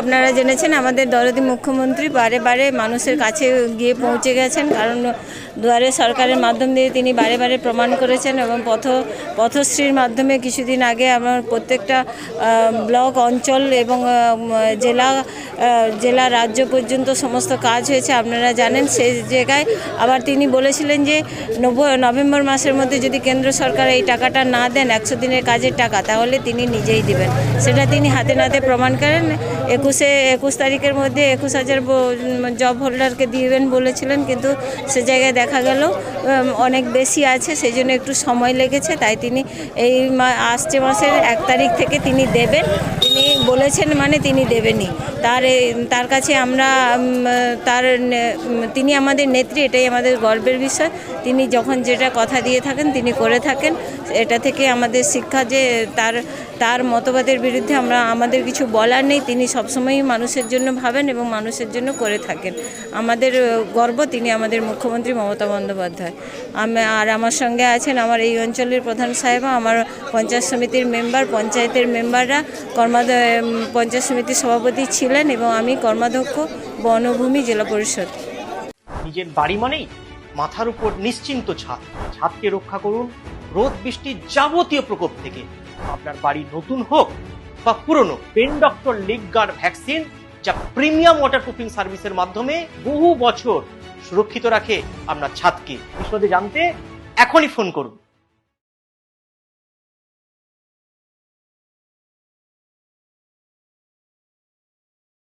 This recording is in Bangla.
আপনারা জেনেছেন, আমাদের দরদি মুখ্যমন্ত্রী বারে বারে মানুষের কাছে গিয়ে পৌঁছে গেছেন, কারণ দুয়ারে সরকারের মাধ্যম দিয়ে তিনি বারে বারে প্রমাণ করেছেন এবং পথ, পথশ্রীর মাধ্যমে কিছুদিন আগে আমার প্রত্যেকটা ব্লক, অঞ্চল এবং জেলা জেলা, রাজ্য পর্যন্ত সমস্ত কাজ হয়েছে, আপনারা জানেন সেই জায়গায় আবার তিনি বলেছিলেন যে নভেম্বর মাসের মধ্যে যদি কেন্দ্র সরকার এই টাকাটা না দেন, একশো দিনের কাজের টাকা, তাহলে তিনি নিজেই দিবেন। সেটা তিনি হাতে নাতে প্রমাণ করেন। একুশে, একুশ তারিখের মধ্যে একুশ হাজার জব হোল্ডারকে দিবেন বলেছিলেন, কিন্তু সে জায়গায় দেখা গেল অনেক বেশি আছে, সেই জন্য একটু সময় লেগেছে, তাই তিনি এই আসছে মাসের এক তারিখ থেকে তিনি দেবেন, তিনি বলেছেন মানে তিনি দেবেনই। তার তার কাছে আমরা তার তিনি আমাদের নেত্রী, এটাই আমাদের গর্বের বিষয়। তিনি যখন যেটা কথা দিয়ে থাকেন, তিনি করে থাকেন। এটা থেকে আমাদের শিক্ষা যে, তার তার মতবাদের বিরুদ্ধে আমরা, আমাদের কিছু বলার নেই, তিনি সবসময়ই মানুষের জন্য ভাবেন এবং মানুষের জন্য করে থাকেন। আমাদের গর্ব তিনি আমাদের মুখ্যমন্ত্রী মমতা বন্দ্যোপাধ্যায়। আর আমার সঙ্গে আছেন আমার এই অঞ্চলের প্রধান সাহেবা, আমার পঞ্চায়েত সমিতির মেম্বার, পঞ্চায়েতের মেম্বাররা। কর্মা পঞ্চায়েত সমিতির সভাপতি ছিলেন এবং আমি কর্মাধ্যক্ষ, বনভূমি জেলা পরিষদ। নিজের বাড়ি মানেই মাথার উপর নিশ্চিন্ত ছাদ। ছাদকে রক্ষা করুন, রোদ, বৃষ্টির যাবতীয় প্রকোপ থেকে। আপনার বাড়ি নতুন হোক বা পুরনো pen doctor leak guard vaccine, যা প্রিমিয়াম ওয়াটার প্রুফিং সার্ভিসের মাধ্যমে বহু বছর সুরক্ষিত রাখে আপনার ছাদকে। বিশদে জানতে এখনই ফোন করুন।